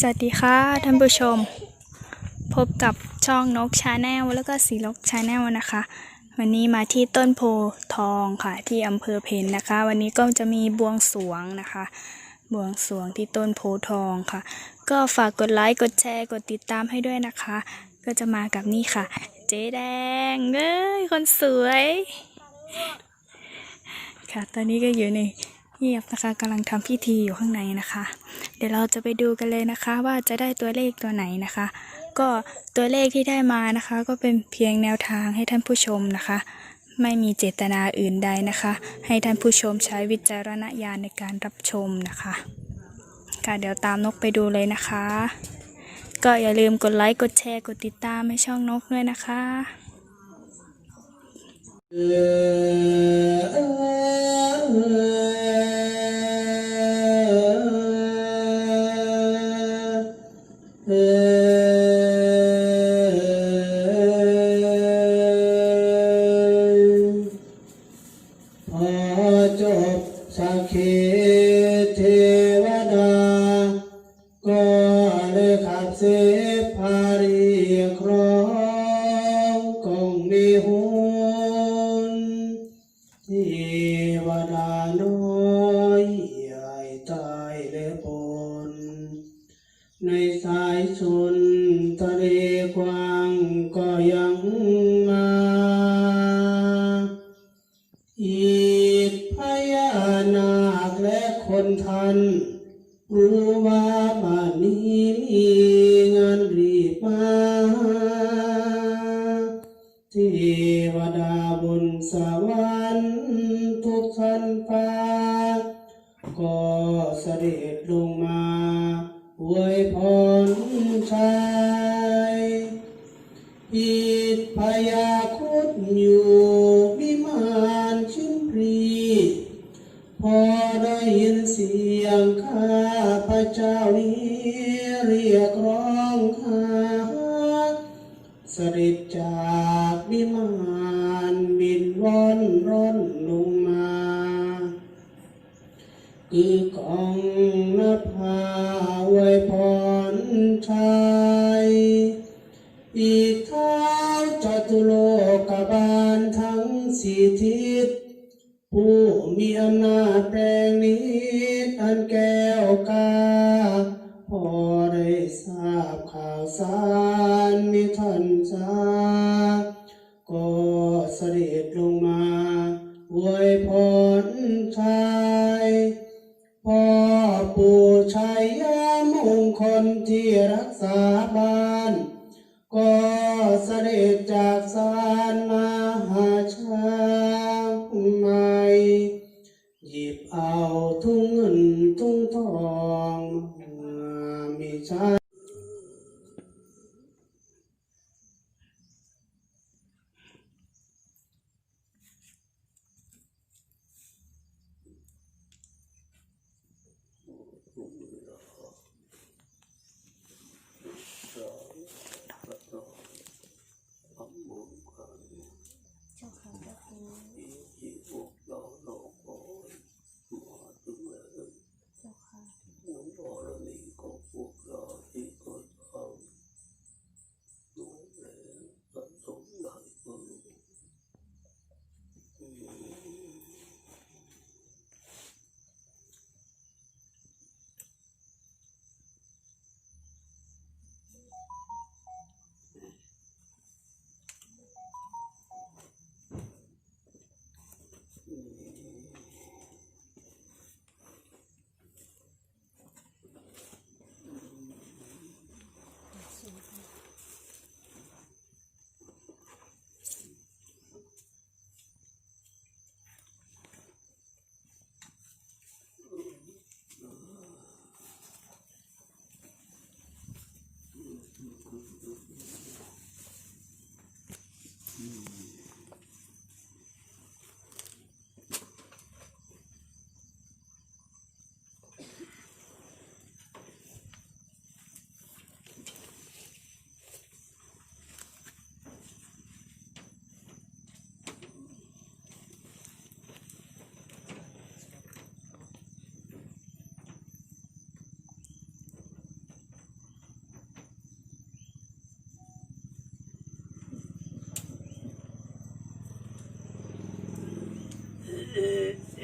สวัสดีค่ะท่านผู้ชม พบกับช่องนกชาแนลแล้วก็สีลกชาแนลนะคะ วันนี้มาที่ต้นโพทองค่ะ ที่อำเภอเพนนะคะ วันนี้ก็จะมีบวงสรวงนะคะ บวงสรวงที่ต้นโพทองค่ะ ก็ฝากกดไลค์กดแชร์กดติดตามให้ด้วยนะคะ ก็จะมากับนี่ค่ะ เจ๊แดงเอ้ยคนสวย ค่ะตอนนี้ก็อยู่ใน เงียบนะคะกำลังทำพิธีอยู่ข้างในนะคะ เดี๋ยวเราจะไปดูกันเลยนะคะ ว่าจะได้ตัวเลขตัวไหนนะคะ ก็ตัวเลขที่ได้มานะคะ ก็เป็นเพียงแนวทางให้ท่านผู้ชมนะคะ ไม่มีเจตนาอื่นใดนะคะ ให้ท่านผู้ชมใช้วิจารณญาณในการรับชมนะคะค่ะเดี๋ยวตามนกไปดูเลยนะคะ ก็อย่าลืมกดไลค์กดแชร์กดติดตามให้ช่องนกด้วยนะคะ พอจบสักขีเทวดา ก็เลยขับเสพารีครองคงมีหุนเทวดาน้อยใหญ่ตายและปนในสายชนทะเลกว้า ชั้นฟ้า ก็เสด็จลงมาอวยพรชายอิดพยาคตอยู่วิมานชิมพรีพอได้ยินเสียงข้าพระเจ้านี้เรียกร้องหาเสด็จจากวิมาน อกองนภาไวยพรชัยอีกเท้าจตุโลกบาลทั้งสี่ทิศ ผู้มีอำนาจแปลงนิดอันแก้วกา พอได้ทราบข่าวสารมีท่านจา เสด็จจากสวร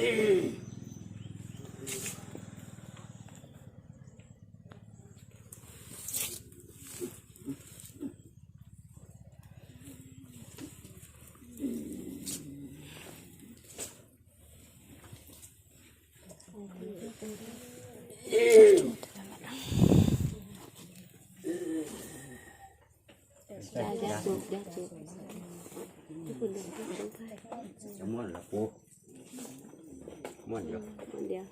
ยายาสูบยาสูบทุกคนเดินทุกคนไป จะม่วนละปูม่วนอยู่ คนเดียว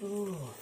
ข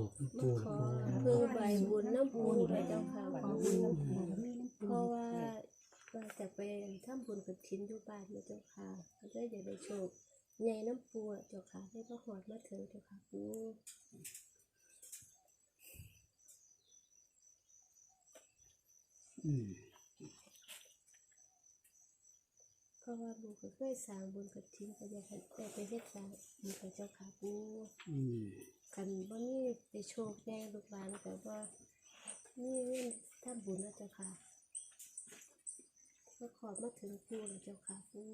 อสูบปูขอคือใบบุญน้ำปูพระเจ้าค่ะขอบุญน้ำปูเพราะว่าว่าจะไปทำบุญกับชิ้นอยู่บ้านนะเจ้าค่ะก็เลยอยากได้โชคใหญ่น้ำปูเจ้าค่ะให้พระหอดมาถึงเจ้าค่ะปูอืม เพราะว่าบุญก็เคยสร้างบุญกับชิ้นก็อยากให้ได้ไปเฮ็ดสร้างบุญกับเจ้าค่ะปูอืมกันบ่มีไปโชคใหญ่ลูกหลานแต่ว่านี่เงินทำบุญนะเจ้าค่ะก็ขอมาถึงปูแล้วเจ้าค่ะปู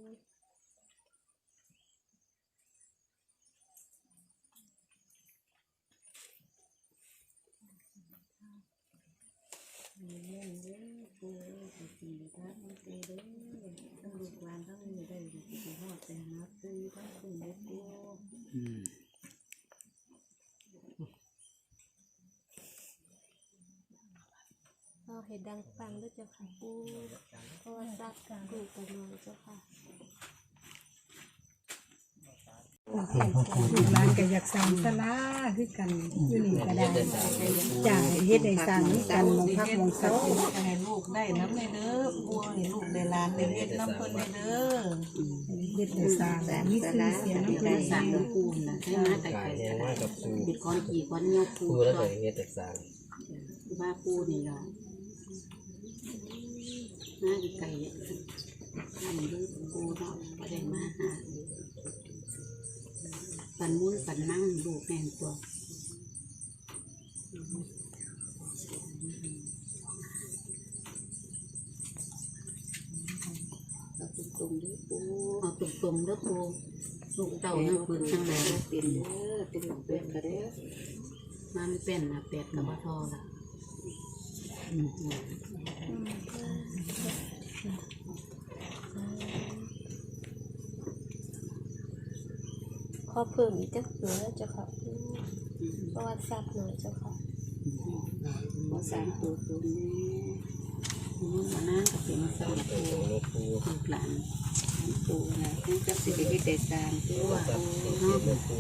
เล่นเด้อปูสิสีทักมันเตเด้อทั้ง ลูกหลานทั้งมีได้สิสิฮอดไปหาปูทั้งคุณเด้อปูอืมเอาให้ดังฟังด้วยเจ้าค่ะปูเพราะว่าซักลูกกันน้อยเจ้าค่ะ ลูกหลานก็อยากสร้างศาลาคือกันอยู่นี่ก็ได้จ้ายเฮ็ดให้สร้างนำกันหมองพักหมองเซาให้ลูกได้น้ำในเด้อปูให้ลูกได้หลานได้เฮ็ดน้ำเพิ่นได้เด้อเฮ็ดให้สร้างมีชื่อเสียงน้ำได้กันสั่งปูน่ะให้มาแต่กาไก่ยแห้บิดก้อนกี่ก้อนยกปูปูแล้วก็เฮ็ดแต่สร้างว่าปูนี่ล่ะมาไก่ทำเด้อปูเนาะบ่ได้มาหา ปันมุ่นปันนั่งลูแม่นตัวเอาตรงๆด้วยปูเอาตรงๆเด้อปูลูกเต่าเนี่ยปืนทั้งหลายเป็นเด้อเป็นลูกเป็ดก็เด้อมันเป็นนะเป็ดกับปลาทอละ ขอเพิ่มอีกจักหน่อยนะเจ้าค่ะปูเพราะว่าซักหน่อยเจ้าค่ะหมอสามตัวตัวนี้มันมานั่งกับเป็นสามตัวโลปูลูกหลานสามตัวนะให้จับสิไปที่เตสามตัวเนาะโลปู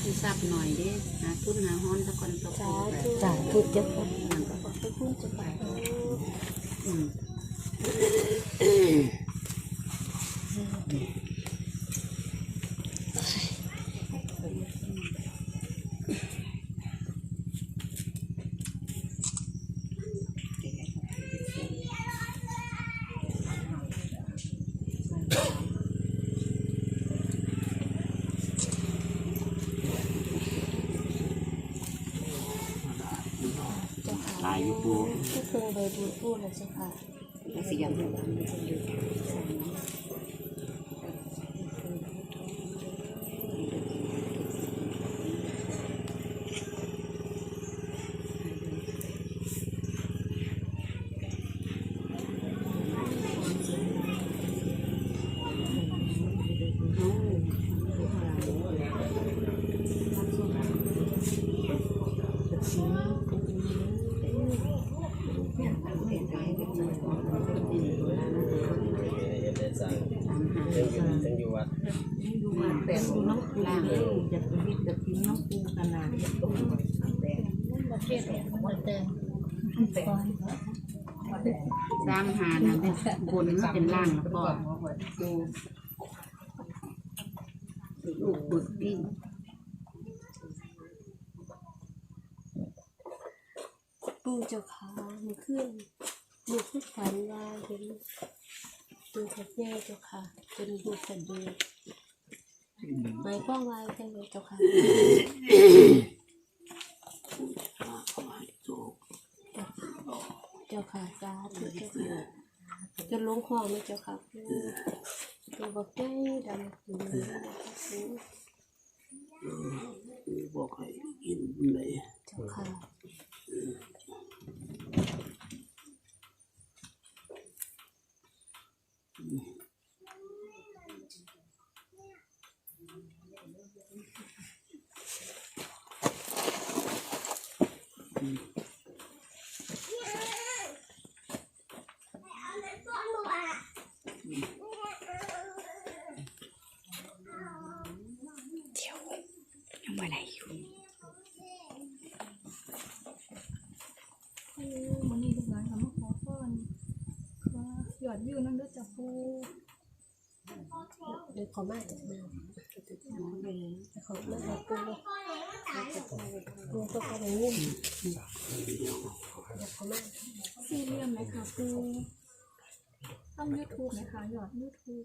คือซับหน่อยเด้หาทุนหาฮ้อนตะกอนตะสาปูธุสาธุเจ้าค่ะขอบพระคุณเจ้าค่ะปูอืม อยู่ปูที่เพิ่งใบบุญปูนะเจ้าค่ะ แล้วสิยังดูน้ำปูเด้ออยากไปเฮ็ดแบบกินน้ำปูกันน่ะสามหานะเป็นบนเป็นล่างแล้วก็ปูลูกบึกดิ้นปูเจ้าค่ะมันขึ้นมันขึ้นฝันว่าเห็นตัวขัดแย่เจ้าค่ะเป็นบุษเดี หมายความว่าจังเลยเจ้าค่ะเจ้าค่ะสาธุเจ้าค่ะจะลงคลองเลยเจ้าค่ะตัวบักแก้ดำอยู่เลยบอกให้กินเลยเจ้าค่ะ เดี๋ยวยังมาไหนอยู่ มันนี่ลูกหลานเขามาขอพรว่าหยอด จะปูเดี๋ยวขอมาเดี๋ยวมาเดี๋ยวขอมาหาปูปูก็ไปงุ่มเดี๋ยวขอมาซีเรียมไหมคะปูต้องยูทูบไหมคะหยอดยูทูบ